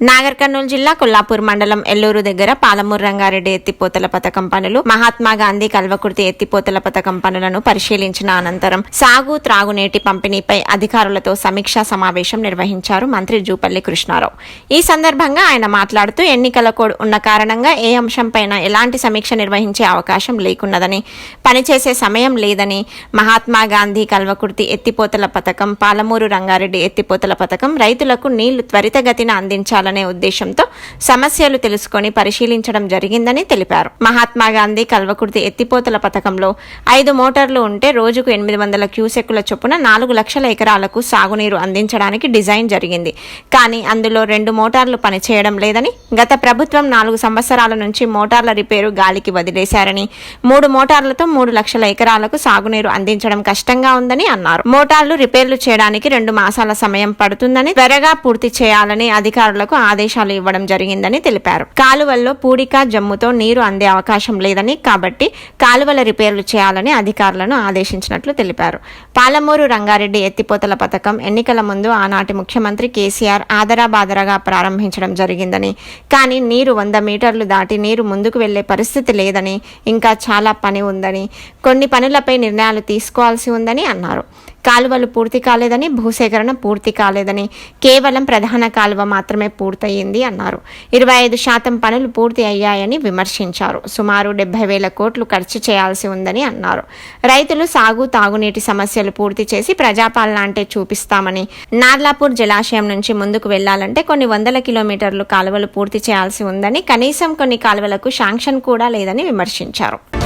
నాగర్ కర్నూలు జిల్లా కొల్లాపూర్ మండలం ఎల్లూరు దగ్గర పాలమూరు రంగారెడ్డి ఎత్తిపోతల పథకం పనులు మహాత్మా గాంధీ కల్వకుర్తి ఎత్తిపోతల పథకం పనులను పరిశీలించిన అనంతరం సాగు త్రాగునీటి పంపిణీపై అధికారులతో సమీక్షా సమావేశం నిర్వహించారు మంత్రి జూపల్లి కృష్ణారావు. ఈ సందర్భంగా ఆయన మాట్లాడుతూ ఎన్నికల కోడ్ ఉన్న కారణంగా ఏ అంశంపైన ఎలాంటి సమీక్ష నిర్వహించే అవకాశం లేకున్నదని పనిచేసే సమయం లేదని మహాత్మా గాంధీ కల్వకుర్తి ఎత్తిపోతల పథకం పాలమూరు రంగారెడ్డి ఎత్తిపోతల పథకం రైతులకు నీళ్ళు త్వరితగతిన అందించాలి ఉద్దేశంతో సమస్యలు తెలుసుకొని పరిశీలించడం జరిగిందని తెలిపారు. మహాత్మా గాంధీ కల్వకుర్తి ఎత్తిపోతల పథకంలో ఐదు మోటార్లు ఉంటే రోజుకు ఎనిమిది వందల క్యూసెక్కుల చొప్పున నాలుగు లక్షల ఎకరాలకు సాగునీరు అందించడానికి డిజైన్ జరిగింది. కానీ అందులో రెండు మోటార్లు పనిచేయడం లేదని గత ప్రభుత్వం నాలుగు సంవత్సరాల నుంచి మోటార్ల రిపేరు గాలికి వదిలేశారని మూడు మోటార్లతో మూడు లక్షల ఎకరాలకు సాగునీరు అందించడం కష్టంగా ఉందని అన్నారు. మోటార్లు రిపేర్లు చేయడానికి రెండు మాసాల సమయం పడుతుందని త్వరగా పూర్తి చేయాలని అధికారులకు ఆదేశాలు ఇవ్వడం జరిగిందని తెలిపారు. కాలువల్లో పూడిక జమ్ముతో నీరు అందే అవకాశం లేదని కాబట్టి కాలువల రిపేర్లు చేయాలని అధికారులను ఆదేశించినట్లు తెలిపారు. పాలమూరు రంగారెడ్డి ఎత్తిపోతల పథకం ఎన్నికల ముందు ఆనాటి ముఖ్యమంత్రి కేసీఆర్ ఆదరాబాదరాగా ప్రారంభించడం జరిగిందని కానీ నీరు వంద మీటర్లు దాటి నీరు ముందుకు వెళ్ళే పరిస్థితి లేదని ఇంకా చాలా పని ఉందని కొన్ని పనులపై నిర్ణయాలు తీసుకోవాల్సి ఉందని అన్నారు. కాలువలు పూర్తి కాలేదని భూసేకరణ పూర్తి కాలేదని కేవలం ప్రధాన కాలువ మాత్రమే పూర్తయింది అన్నారు. ఇరవై ఐదు శాతం పనులు పూర్తి అయ్యాయని విమర్శించారు. సుమారు డెబ్బై వేల కోట్లు ఖర్చు చేయాల్సి ఉందని అన్నారు. రైతులు సాగు తాగునీటి సమస్యలు పూర్తి చేసి ప్రజాపాలన అంటే చూపిస్తామని నార్లాపూర్ జలాశయం నుంచి ముందుకు వెళ్ళాలంటే కొన్ని వందల కిలోమీటర్లు కాలువలు పూర్తి చేయాల్సి ఉందని కనీసం కొన్ని కాలువలకు శాంక్షన్ కూడా లేదని విమర్శించారు.